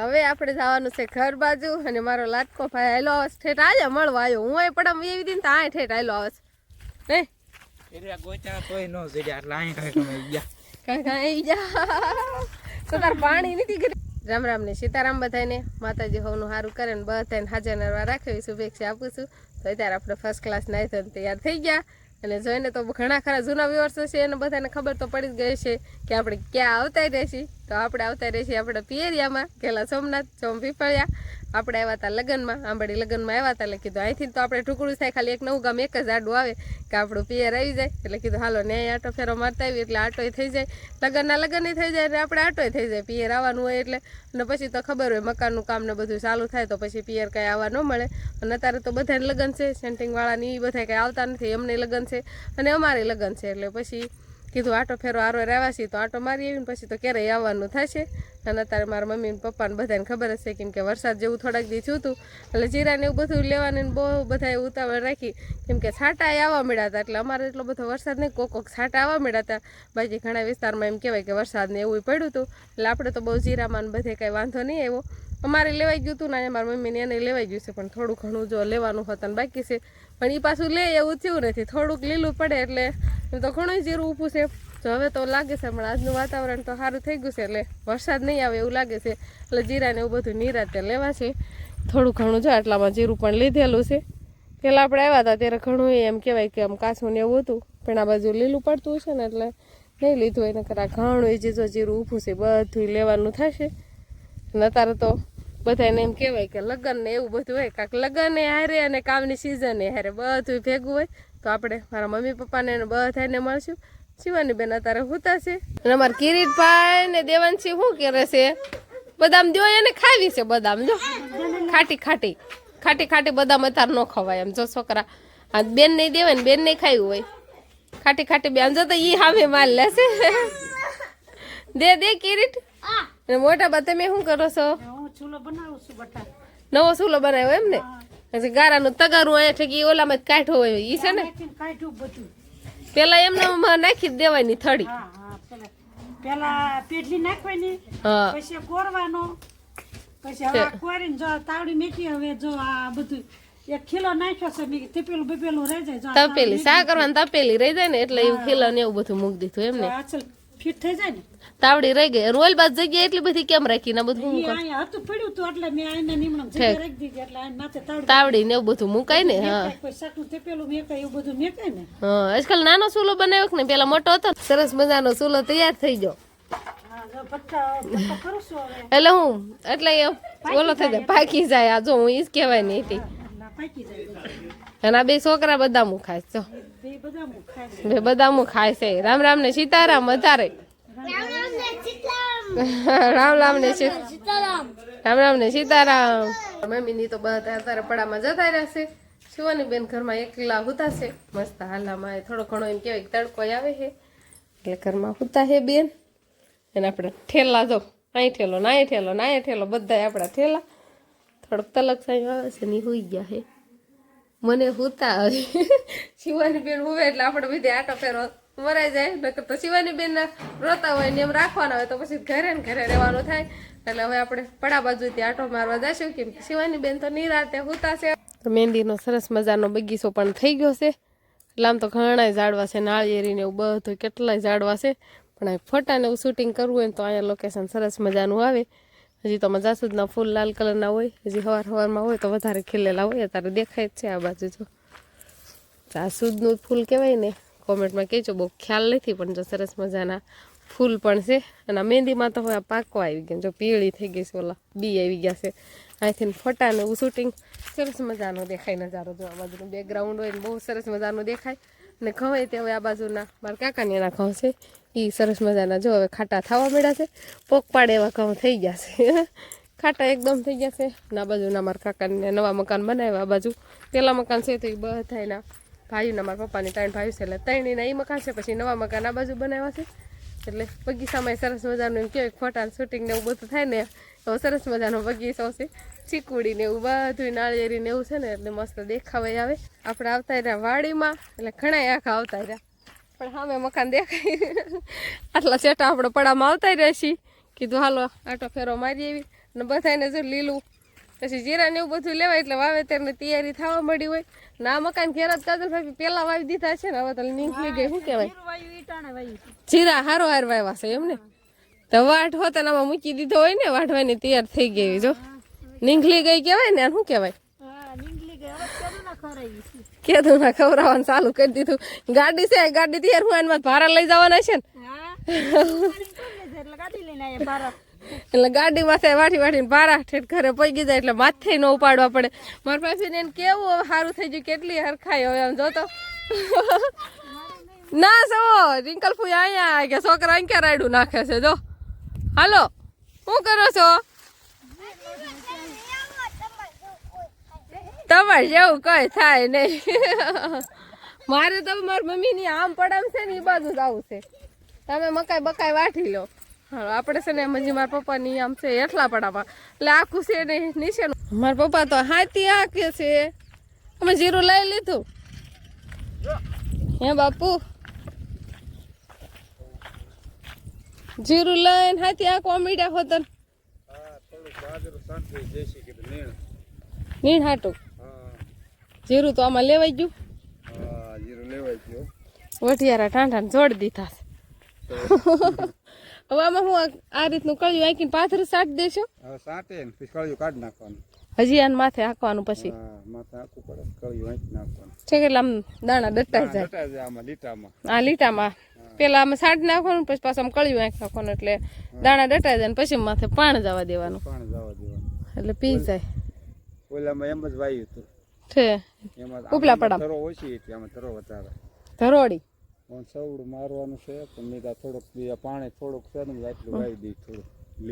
હવે આપણે જવાનું છે ઘર બાજુ અને મારો લાટકો ભાઈ આયલો આવે છે. ઠેઠ આજે મળવા આવ્યો હું અહીં પડમ એવી દિન તો આ ઠેઠ આયલો આવે છે. નહીં ગોચા તોય નો જડ્યા કાંઈ ગયા. કાંઈ આવી જા તો તાર પાણી નથી કરી રામ રામ ને સીતારામ બધાને માતાજી હોવનું સારું કરે ને બધાને હાજર નરવા રાખે શુભેચ્છા આપું છું. તો અત્યારે આપણે ફર્સ્ટ ક્લાસ ધોઈને તૈયાર થઈ ગયા. અને જોઈને તો ઘણા ખરા જૂના વ્યવર્સ છે અને બધાને ખબર તો પડી જ ગઈ છે કે આપણે ક્યાં આવતા રહેશી. તો આપણે આવતા રહીએ છીએ આપણે પિયરિયામાં ગયેલા સોમનાથ, સોમ પીપળિયા. આપણે આવ્યા હતા લગ્નમાં આંબળી લગ્નમાં આવ્યા હતા એટલે કીધું, અહીંથી તો આપણે ટુકડું થાય, ખાલી એક નવું ગામ, એક જ આડું આવે, કે આપણું પિયર આવી જાય. એટલે કીધું, હાલો, ને આટો ફેરો મારતા આવી એટલે આટોય થઈ જાય. લગ્નના લગ્નની થઈ જાય અને આપણે આટોય થઈ જાય, પિયર આવવાનું હોય એટલે. અને પછી તો ખબર હોય, મકાનનું કામ ને બધું ચાલુ થાય, તો પછી પિયર કાંઈ આવવા ન મળે. અને અત્યારે તો બધાને લગ્ન છે, સેન્ટિંગવાળાની એ બધા કાંઈ આવતા નથી, એમને લગ્ન છે, અને અમારે લગ્ન છે, એટલે પછી કીધું, આટો ફેરો આરો રહેવા છીએ તો આટો મારી આવીને પછી તો ક્યારેય આવવાનું થશે? અને અત્યારે મારા મમ્મી ને પપ્પાને બધાને ખબર હશે કેમ કે વરસાદ જેવું થોડાક દી થયું હતું. એટલે જીરાને એવું બધું લેવાની બહુ બધાએ ઉતાવળ રાખી. કેમ કે છાંટા આવવા મળ્યા હતા, એટલે અમારે એટલો બધો વરસાદ નહીં, કોક કોક છાંટા આવવા મળ્યા હતા. બાકી ઘણા વિસ્તારમાં એમ કહેવાય કે વરસાદને એવું પડ્યું હતું. એટલે આપણે તો બહુ જીરામાં બધે કાંઈ વાંધો નહીં આવ્યો. અમારે લેવાઈ ગયું હતું ને મારા મમ્મીને એને લેવાઈ ગયું છે, પણ થોડું ઘણું જો લેવાનું હતું બાકી છે. પણ એ પાછું લે, એવું થયું નથી. થોડુંક લીલું પડે એટલે તો ઘણું જીરું ઊભું છે. તો હવે તો લાગે છે પણ આજનું વાતાવરણ તો સારું થઈ ગયું છે, એટલે વરસાદ નહીં આવે એવું લાગે છે. એટલે જીરાને એવું બધું નિરાતે લેવા છે. થોડું ઘણું જો આટલામાં જીરું પણ લીધેલું છે. પહેલાં આપણે આવ્યા હતા ત્યારે ઘણું એમ કહેવાય કે આમ કાચું ને એવું હતું. પણ આ બાજુ લીલું પડતું છે ને એટલે નહીં લીધું. એને કરા ઘણું એ જે જીરું ઊભું છે બધું લેવાનું થશે. અને અત્યારે તો બધાને એમ કહેવાય કે લગ્ન ને એવું બધું હોય, કાંક લગ્ન હારે અને કામની સિઝન હારે બધું ભેગું હોય. તો આપણે મારા મમ્મી પપ્પાને બધાને મળશું. શિવાની બેન અત્યારે હુતા છે. અને અમારા કિરીટભાઈ ને દેવાનસિંહ શું કરે છે? બદામ દો એને ખાવી છે બદામ, જો. ખાટી ખાટી ખાટી ખાટી બદામ અત્યારે ન ખવાય એમ. જો છોકરા, આ બેન નહીં દેવાય ને બેન નહીં ખાયું હોય. ખાટી ખાટી બેન, જો તો ઈ હામે માલ લેશે. દે દે કિરીટ. મોટા બા, તમે શું કરો છો? ચૂલો બનાવું છું બટા. નવો ચૂલો બનાવ્યો એમ ને? પછી ગારાનું તગારું અહીંયા ઠેકી ઓલામાં કાઢો હોય ઈ છે ને? કાઢ્યું બધું. પેલા એમને નાખી દેવાની થડી પેલા પેટલી નાખવાની પછી કોરવાનો પછી હવે કોરીને જો તાવડી મેકી હવે જો આ બધું એક ખીલો નાખ્યો છે મેં તપેલું બપેલું રહી જાય તપેલી સા કરવાની? તપેલી રહી જાય ને એટલે એવું ખીલો ને એવું બધું મૂકી દીધું એમ ને? ફિટ થઈ જાય ને? તાવડી રહી ગઈ. રોયલ બાદ જગ્યા એટલી બધી કેમ રાખી ને બધું અહીંયા હતું પડ્યું તો એટલે મેં આને નિમણમ જગ્યા રાખી દીધી એટલે આઈને માથે તાવડી તાવડી ને એવું બધું મુકાય ને હા. કોઈ શાકનું તપેલું મેકાય એવું બધું મેકાય ને? હા આજકાલ નાનો ચૂલો બનાવ્યો ને પેલા મોટો હતો સરસ મજાનો ચૂલો તૈયાર થઈ ગયો. એટલે હું એટલે એ ઓલો થઈ જાય પાકી જાય. આ જો હું ઈ જ કહેવાય નહીં હતી અને આ બે છોકરા બધા મુખાય ખાય બે બદામું ખાય છે. રામ રામ ને સીતારામ વધારે. રામ રામ ને સીતારામ રામ રામ ને સીતારામ. મમ્મી ની તો બધા અત્યારે પડામાં જતા રહેશે શિવાની બેન ઘરમાં એકલા હુતા છે. મસ્ત હાલામાં થોડો ઘણો એમ કહેવાય તડકો આવે છે. એટલે ઘરમાં હુતા છે બેન. અને આપણે ઠેલા જો અહીં ઠેલો નાય ઠેલો નાય ઠેલો બધા આપણા ઠેલા. થોડોક તલક સાહેબ આવે છે ને હુઈ ગયા છે. મને હુતા આવે શિવાની બેન હુવે એટલે આપણે બધી આટો ફેરો મરાઈ જાય. નકર તો શિવાની બેન રોતા હોય ને એમ રાખવાના હોય તો પછી ઘરે ને ઘરે રહેવાનું થાય. એટલે હવે આપણે પડા બાજુથી આટો મારવા જશું કેમ કે શિવાની બેન તો નિરાતે હુતા છે. તો મહેંદીનો સરસ મજાનો બગીચો પણ થઈ ગયો છે. એટલે આમ તો ઘણાય ઝાડવા છે નાળિયેરીને એવું બધું કેટલાય ઝાડવા છે. પણ ફોટાને એવું શૂટિંગ કરવું હોય તો અહીંયા લોકેશન સરસ મજાનું આવે. હજી તો જાસૂદના ફૂલ લાલ કલરના હોય, હજી સવાર સવારમાં હોય તો વધારે ખીલેલા હોય, અત્યારે દેખાય જ છે આ બાજુ જો. જાસૂદનું ફૂલ કહેવાય ને, કોમેન્ટમાં કહેજો, બહુ ખ્યાલ નથી, પણ જો સરસ મજાના ફૂલ પણ છે. અને મહેંદીમાં તો હવે આ પાકો આવી ગયા જો પીળી થઈ ગઈ છે, ઓલા બી આવી ગયા છે. અહીંથી ફોટા ને એવું શૂટિંગ સરસ મજાનો દેખાય નજારો જો આ બાજુનું બેકગ્રાઉન્ડ હોય ને, બહુ સરસ મજાનું દેખાય. અને ખવાય તે હવે આ બાજુના મારા કાકાની એના ઘઉં છે. એ સરસ મજાના જો હવે ખાટા થવા મળ્યા છે. પોક એવા ઘઉં થઈ ગયા છે. ખાટા એકદમ થઈ ગયા છે. ના બાજુના મારા કાકાને નવા મકાન બનાવ્યા. આ બાજુ પહેલાં મકાન છે તો એ બધા એના ભાઈઓના મારા પપ્પાની ત્રણ ભાઈઓ છે એટલે ત્રણેયના એ મકાન છે. પછી નવા મકાન આ બાજુ બનાવ્યા છે. એટલે બગીચામાં સરસ મજાનું એમ કહેવાય ફોટા શૂટિંગ ને એવું બધું થાય ને તો સરસ મજાનો બગીચો છે. ચીકુડી ને એવું બધું નાળિયેરી ને એવું છે ને એટલે મસ્ત દેખાવાય આવે. આપણે આવતા રહ્યા વાડીમાં એટલે ઘણા આખા આવતા રહ્યા. પણ સામે મકાન દેખાય. આટલા સેટા આપણે પડામાં આવતા રહ્યા છીએ. કીધું હાલો આટો ફેરો મારી એવી. ને બધાને જો લીલું. પછી જીરા ને એવું બધું લેવાય એટલે વાવેતરની તૈયારી થવા મળી હોય. ના મકાન ઘેરા જ કાજલ ભાઈ પેલા વાવી દીધા છે ને હવે તો નીકળી ગઈ શું કહેવાય. જીરા હારો હાર વાવ્યા છે એમને તો વાટ હોત આમાં મૂકી દીધો હોય ને વાટવાની તૈયાર થઈ ગઈ જો. નીકળી ગઈ કહેવાય ને શું કહેવાય? કેતું ના ખવડાવવાનું ચાલુ કરી દીધું. ગાડી છે ગાડી તૈયાર હું એમાં ભાડા લઈ જવાના છે ને. એટલે ગાડી માથે વાટી વાટીને ભાડા ઠેઠ ઘરે પગી જાય એટલે માથે ન ઉપાડવા પડે. મારા પાસે એને કેવું સારું થઈ ગયું કેટલી હરખાઈ હવે આમ જોતો. ના સવો રિંકલ ફૂઈ અહીંયા કે છોકરા અહીં ક્યાં રાયડું નાખે છે જો. હાલો, શું કરો છો? તમારે જેવું કઈ થાય નહીં. મારે તો મારી મમ્મીની આમ પડામ છે ને એ બાજુ જ આવું છે. તમે મકાઈ બકાઈ વાટી લો. હા આપણે છે ને મજી મારા પપ્પાની આમ છે એટલા પડામાં એટલે આખું છે ને નીચેનું. મારા પપ્પા તો હાથી હાકે છે. અમે જીરું લઈ લીધું. હે બાપુ? જીરું લઈને હાથી આખો મીડા હોતન નીણ. હાટું? જીરું તો આમાં લેવાઈ ગયું. વઢિયારા ઠાંઠા જોડી દીધા હવે આમાં હું આ- રીતનું કળિયું આંકીને પાથરું સાટ દેશો? હવે સાંટે ને પછી કળિયું કાઢી નાખવાનું. હજી આને માથે હાંકવાનું પછી. માથે આખું પડે કળિયું વાંચી નાખવાનું. છે કેટલા આમ દાણા દટાઈ જાય? ડટા જાય આમાં લીટામાં. આ લીટામાં. પેલા આમાં સાંઠ નાખવાનું પછી પાછા આમ કળિયું આંખ નાખવાનું એટલે દાણા દટાઈ જાય ને પછી માથે પાણ જવા દેવાનું. પાણી જવા દેવાનું. એટલે પી જાય. ઓલામાં એમ જ વાયુ હતું. છે. ઉપલા પડા. તરો ઓછી હતી આમાં તરો વધારે. ધરોડી પણ સવડું મારવાનું છે પણ મેં થોડુંક પાણી થોડુંક છે ને એટલું વાવી દઈ થોડું.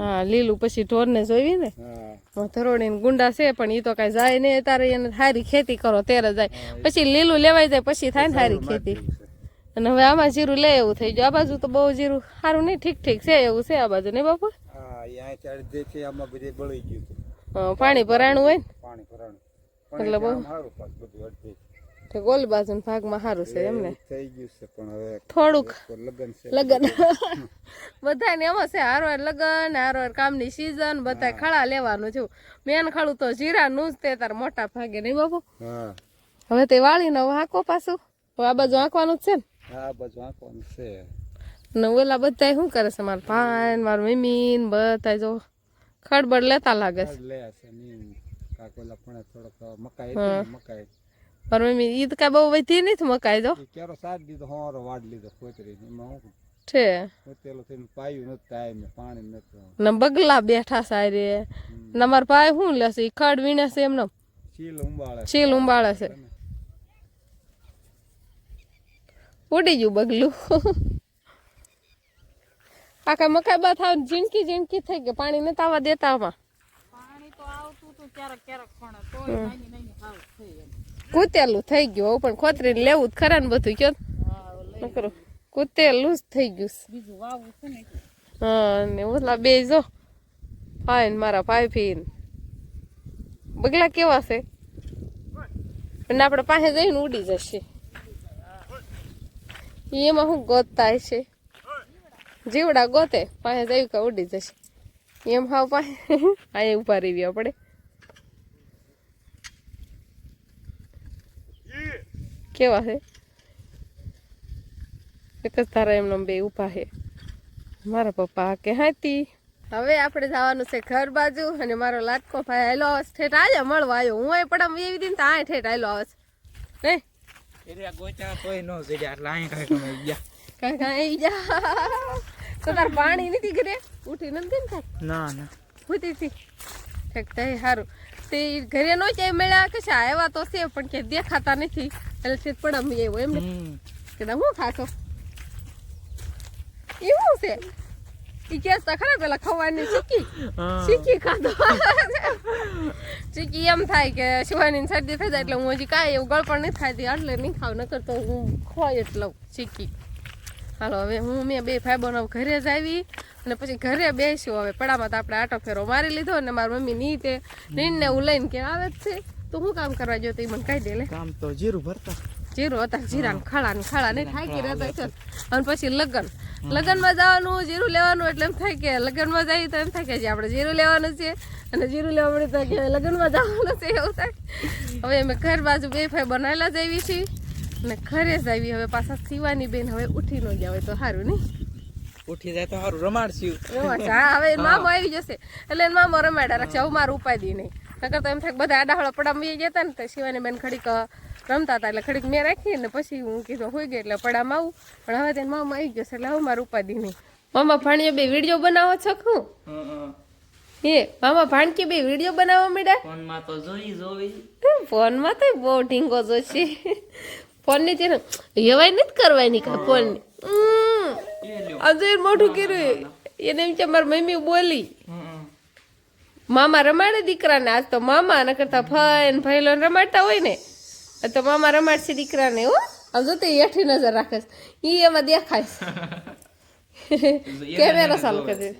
હા લીલું પછી ઢોરને જોઈવી ને? ધરોડી ને ગુંડા છે પણ એ તો કઈ જાય નહીં. તારે એને સારી ખેતી કરો ત્યારે જાય. પછી લીલું લેવાય જાય પછી થાય ને સારી ખેતી. અને હવે આમાં જીરું લે એવું થઈ ગયું. આ બાજુ તો બહુ જીરું સારું નહીં ઠીક ઠીક છે એવું છે આ બાજુ નહીં બાપુ? પાણી ભરાણું હોય ને? પાણી ભરાણું. એટલે બહુ- ગોલ બાજુ ભાગમાં સારું છે એમને થઈ ગયું છે પણ હવે થોડુંક લગન છે. લગન. બધાને એમાં છે હારવાર લગન હારવાર કામની સીઝન બધા ખળા લેવાનું છું. મેન ખળું તો જીરાનું જ તે તાર મોટા ભાગે નહીં બાપુ? હવે તે વાળીને હવે હાંકો પાછું. હવે આ બાજુ હાંકવાનું જ છે ને? હા બધું આંખવાનું છે. ને ઓલા બધા શું કરે છે? મારા ભાઈ ને મારા મમ્મી ને બધા જો ખડબડ લેતા લાગે છે. કાઢ લે છે નીમ કાકોલા પણ થોડોક મકાઈ હતી ને, મકાઈ. મારી મમ્મી ઈ તો કાંઈ બહુ વધી નથી મકાઈ જો. એ કેરો સાત દીધો હોરો વાડ લીધો કોતરી એમાં હું છે. કોતેલું થઈને પાયું નથી ટાઈમે પાણી નથી. ને બગલા બેઠા સારે ને મારા ભાઈ શું લેશે ઈ ખડ વીણે છે એમને. ચીલ ઉંબાળે ચીલ ઉંબાળે છે. ઉડી ગયું બગલું. આખા મકાઈ બા થાવ ઝીણકી ઝીણકી થઈ ગઈ. પાણી નતા આવવા દેતા આમાં. પાણી પણ કૂતેલું થઈ ગયું પણ ખોતરીને લેવું જ ખરા ને બધું કયો નકરું કૂતેલું જ થઈ ગયું. હા ને ઓલા બે જો. ફાઈન મારા ભાઈ ફીન બગલા કેવા છે? અને આપણે પાસે જઈને ઉડી જશે. એમાં શું ગોતતા છે. જીવડા ગોતે પાસે જઈ કે ઉડી જશે. એમ હાવ પાસે અહીંયા ઊભા રહેવી આપણે કેવા છે એક જ તારા એમનો બે ઊભા છે મારા પપ્પા કે હાતી. હવે આપણે જવાનું છે ઘર બાજુ અને મારો લાટકો ભાઈ આયલો આવે છે. ઠેઠ આજે મળવા આવ્યો હું એ પડમ એવી દિન તો આ ઠેઠ આયલો આવે છે. નહીં એરિયા ગોચા તોય નો જડ્યા અહીં કાંઈ કમાઈ ગયા કાંઈ કાંઈ જા તો તાર પાણી નથી ઘરે ઉઠી નથી ને ના ના ઉઠી હતી ઠીક સારું તે ઘરે નો ક્યાંય મળ્યા કે છે આવ્યા તો છે પણ કે દેખાતા નથી એટલે પણ પડમ એવો એમને. કે હું ખાશો એવું છે ઈ કેસ તો ખરા પેલા ખવાની ચીકી. ચીકી ખાધો. ચીકી એમ થાય કે શિવાની શરદી થઈ જાય એટલે હું હજી કાંઈ એવું ગળપણ નહીં ખાતી એટલે નહીં ખાવ નકર તો હું ખોઈ જ લઉં ચીકી. હાલો હવે હું મેં બે ભાઈ બહેનો ઘરે જ આવી અને પછી ઘરે બેસ્યું. હવે પડામાં તો આપણે આટો ફેરો મારી લીધો અને મારી મમ્મી ની તે નીણને હું લઈને કે આવે જ છે. તો હું કામ કરવા જો તો એ મને કહી દે લે. કામ તો જીરું ભરતા. જીરું હતા જીરા ખાડા ને ખાડા ને થાકી રહેતા છે અને પછી લગ્ન. લગ્નમાં જવાનું જીરું લેવાનું એટલે એમ થાય કે લગ્નમાં જઈએ તો એમ થાય કે આપણે જીરું લેવાનું છે. અને જીરું લેવા મળે તો કે લગ્નમાં જવાનું છે એવું થાય. હવે અમે ઘર બાજુ બે ફાઈ બનાવેલા જ આવી છીએ. અને ઘરે જ આવી હવે પાછા સીવાની બેન હવે ઉઠી ન ગયા હોય તો સારું નહીં. ઉઠી જાય તો સારું રમાડશું. રમાડશે. હા હવે મામો આવી જશે. એટલે મામો રમાડ્યા રાખશે. હવે મારું ઉપાધી નહીં. નકર તો એમ થાય બધા આડાહળો પડામાં ગયા હતા ને તો શિવાની બેન ખડીક રમતા હતા એટલે ખડીક મેં રાખી ને પછી હું કીધું હોઈ ગઈ એટલે પડામાં આવું. પણ હવે તેને મામા આવી ગયો છે એટલે હવે મારું ઉપાધી નહીં. મામા ભાણીએ બે વીડિયો બનાવો છો હું? હે મામા ભાણકી બે વીડિયો બનાવવા માંડ્યા? ફોનમાં તો જોઈ જોઈ ફોનમાં તો બહુ ઢીંગો જોશે. ફોનની તેને હેવાય નથી કરવાની કા ફોનની. આજે મોઢું કર્યું. એને એમ છે મારી મમ્મી બોલી. મામા રમાડે દીકરાને. આજ તો મામા ન કરતા ભાઈ ને ભૈલો રમાડતા હોય ને. તો મામા રમાડશે દીકરાને હો. આમ જો તે હેઠી નજર રાખે ઈ એમાં દેખાય કેમેરા ચાલુ કરી દે.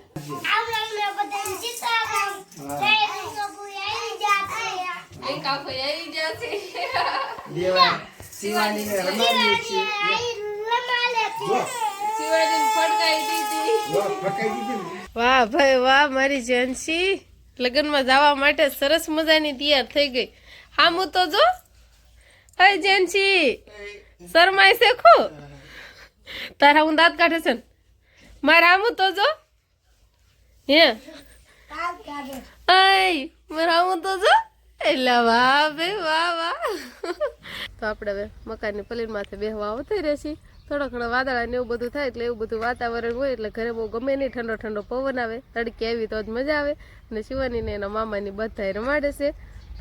વાહ ભાઈ વાહ મારી જેન્સી લગ્નમાં જવા માટે સરસ મજાની તૈયાર થઈ ગઈ. હા હું તો જો હે જેન્સી, શરમાય છે ખો. તારા હું દાંત કાઢે છે મારા હામું તો જો. હે? આય, મારા હામું તો જો. એટલે વાહ બે વાહ વાહ. તો આપણે હવે મકાનની પલીન માથે બેહવા આવતી રહેશી થોડો ઘણો વાદળા ને એવું બધું થાય એટલે એવું બધું વાતાવરણ હોય એટલે ઘરે બહુ ગમે નહીં. ઠંડો ઠંડો પવન આવે. તડકી આવી તો જ મજા આવે. અને શિવાની ને એના મામાની બધા રમાડે છે.